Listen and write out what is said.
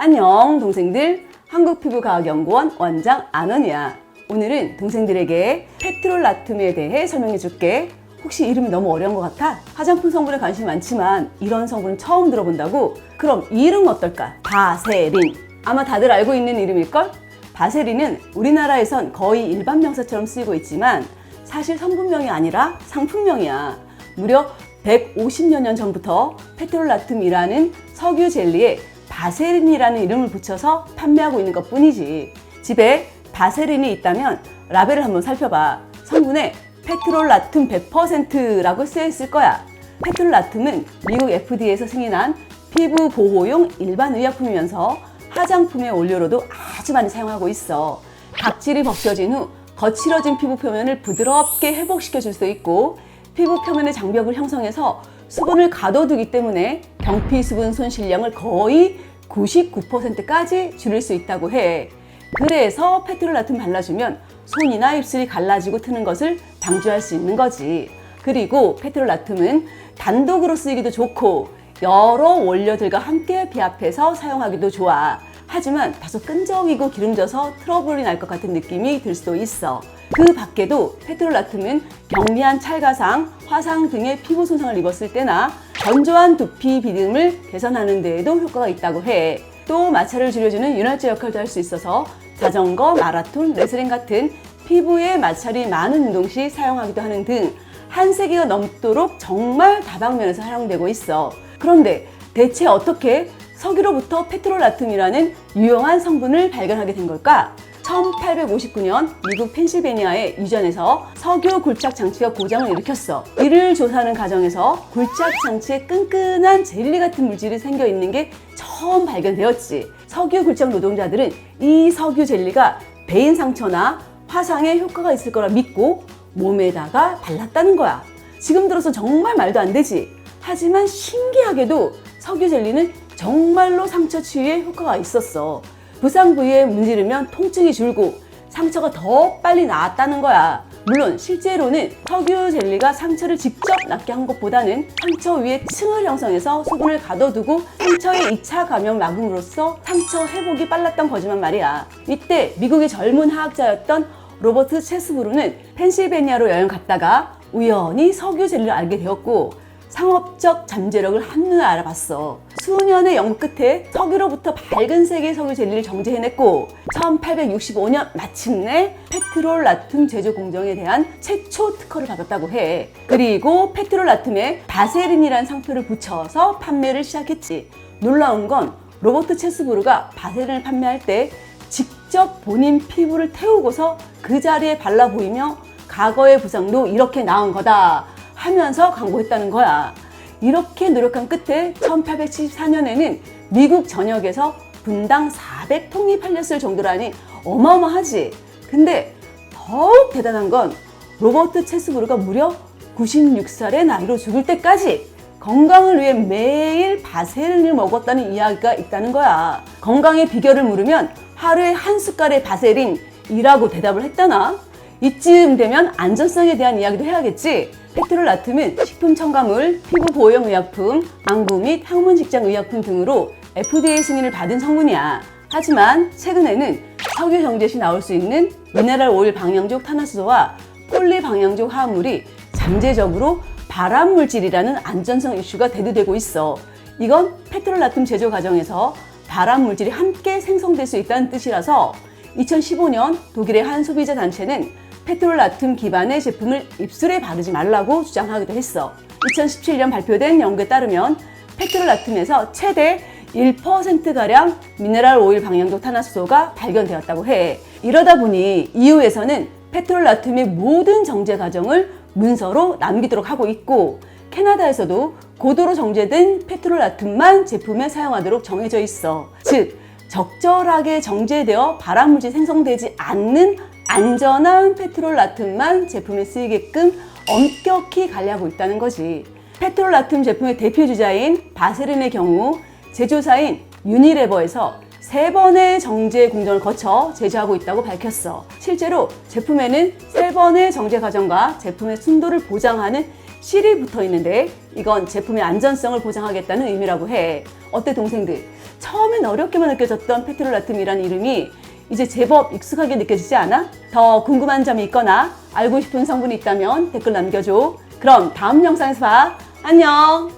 안녕 동생들 한국피부과학연구원 원장 안원이야 오늘은 동생들에게 페트롤라툼에 대해 설명해 줄게 혹시 이름이 너무 어려운 것 같아? 화장품 성분에 관심이 많지만 이런 성분은 처음 들어본다고? 그럼 이 이름은 어떨까? 바세린 아마 다들 알고 있는 이름일걸? 바세린은 우리나라에선 거의 일반 명사처럼 쓰이고 있지만 사실 성분명이 아니라 상품명이야 무려 150여 년 전부터 페트롤라툼이라는 석유 젤리에 바세린이라는 이름을 붙여서 판매하고 있는 것 뿐이지. 집에 바세린이 있다면 라벨을 한번 살펴봐. 성분에 페트롤라툼 100%라고 쓰여 있을 거야. 페트롤라툼은 미국 FDA에서 승인한 피부 보호용 일반 의약품이면서 화장품의 원료로도 아주 많이 사용하고 있어. 각질이 벗겨진 후 거칠어진 피부 표면을 부드럽게 회복시켜 줄 수 있고 피부 표면의 장벽을 형성해서 수분을 가둬두기 때문에 경피 수분 손실량을 거의 99%까지 줄일 수 있다고 해. 그래서 페트롤라툼 발라주면 손이나 입술이 갈라지고 트는 것을 방지할 수 있는 거지. 그리고 페트롤라툼은 단독으로 쓰기도 좋고 여러 원료들과 함께 비합해서 사용하기도 좋아. 하지만 다소 끈적이고 기름져서 트러블이 날 것 같은 느낌이 들 수도 있어. 그 밖에도 페트롤라툼은 경미한 찰가상, 화상 등의 피부 손상을 입었을 때나 건조한 두피 비듬을 개선하는 데에도 효과가 있다고 해. 또 마찰을 줄여주는 윤활제 역할도 할 수 있어서 자전거, 마라톤, 레슬링 같은 피부에 마찰이 많은 운동 시 사용하기도 하는 등 한 세기가 넘도록 정말 다방면에서 사용되고 있어. 그런데 대체 어떻게 석유로부터 페트롤라툼이라는 유용한 성분을 발견하게 된 걸까? 1859년 미국 펜실베니아의 유전에서 석유 굴착 장치가 고장을 일으켰어. 이를 조사하는 과정에서 굴착 장치에 끈끈한 젤리 같은 물질이 생겨 있는 게 처음 발견되었지. 석유 굴착 노동자들은 이 석유 젤리가 배인 상처나 화상에 효과가 있을 거라 믿고 몸에다가 발랐다는 거야. 지금 들어서 정말 말도 안 되지. 하지만 신기하게도 석유 젤리는 정말로 상처 치유에 효과가 있었어. 부상 부위에 문지르면 통증이 줄고 상처가 더 빨리 나았다는 거야. 물론 실제로는 석유 젤리가 상처를 직접 낫게 한 것보다는 상처 위에 층을 형성해서 수분을 가둬두고 상처의 2차 감염 막음으로써 상처 회복이 빨랐던 거지만 말이야. 이때 미국의 젊은 화학자였던 로버트 체스브루는 펜실베니아로 여행 갔다가 우연히 석유 젤리를 알게 되었고 상업적 잠재력을 한눈에 알아봤어. 수년의 연구 끝에 석유로부터 밝은 색의 석유 젤리를 정제해냈고 1865년 마침내 페트롤 라툼 제조 공정에 대한 최초 특허를 받았다고 해. 그리고 페트롤 라툼에 바세린이라는 상표를 붙여서 판매를 시작했지. 놀라운 건 로버트 체스부르가 바세린을 판매할 때 직접 본인 피부를 태우고서 그 자리에 발라 보이며 과거의 부상도 이렇게 나은 거다 하면서 광고했다는 거야. 이렇게 노력한 끝에 1874년에는 미국 전역에서 분당 400통이 팔렸을 정도라니 어마어마하지. 근데 더욱 대단한 건 로버트 체스부르가 무려 96살의 나이로 죽을 때까지 건강을 위해 매일 바세린을 먹었다는 이야기가 있다는 거야. 건강의 비결을 물으면 하루에 한 숟갈의 바세린이라고 대답을 했다나? 이쯤 되면 안전성에 대한 이야기도 해야겠지. 페트롤라툼은 식품 첨가물, 피부 보호용 의약품, 안구 및 항문 직장 의약품 등으로 FDA 승인을 받은 성분이야. 하지만 최근에는 석유 정제 시 나올 수 있는 미네랄 오일 방향족 탄화수소와 폴리 방향족 화합물이 잠재적으로 발암 물질이라는 안전성 이슈가 대두되고 있어. 이건 페트롤라툼 제조 과정에서 발암 물질이 함께 생성될 수 있다는 뜻이라서 2015년 독일의 한 소비자 단체는 페트롤라툼 기반의 제품을 입술에 바르지 말라고 주장하기도 했어. 2017년 발표된 연구에 따르면 페트롤라툼에서 최대 1%가량 미네랄 오일 방향족 탄화수소가 발견되었다고 해. 이러다 보니 EU에서는 페트롤라툼의 모든 정제 과정을 문서로 남기도록 하고 있고 캐나다에서도 고도로 정제된 페트롤라툼만 제품에 사용하도록 정해져 있어. 즉, 적절하게 정제되어 발암물질 생성되지 않는 안전한 페트롤 라툼만 제품에 쓰이게끔 엄격히 관리하고 있다는 거지. 페트롤 라툼 제품의 대표 주자인 바세린의 경우 제조사인 유니레버에서 세 번의 정제 공정을 거쳐 제조하고 있다고 밝혔어. 실제로 제품에는 세 번의 정제 과정과 제품의 순도를 보장하는 실이 붙어 있는데 이건 제품의 안전성을 보장하겠다는 의미라고 해. 어때 동생들? 처음엔 어렵게만 느껴졌던 페트롤라툼이라는 이름이 이제 제법 익숙하게 느껴지지 않아? 더 궁금한 점이 있거나 알고 싶은 성분이 있다면 댓글 남겨줘. 그럼 다음 영상에서 봐. 안녕!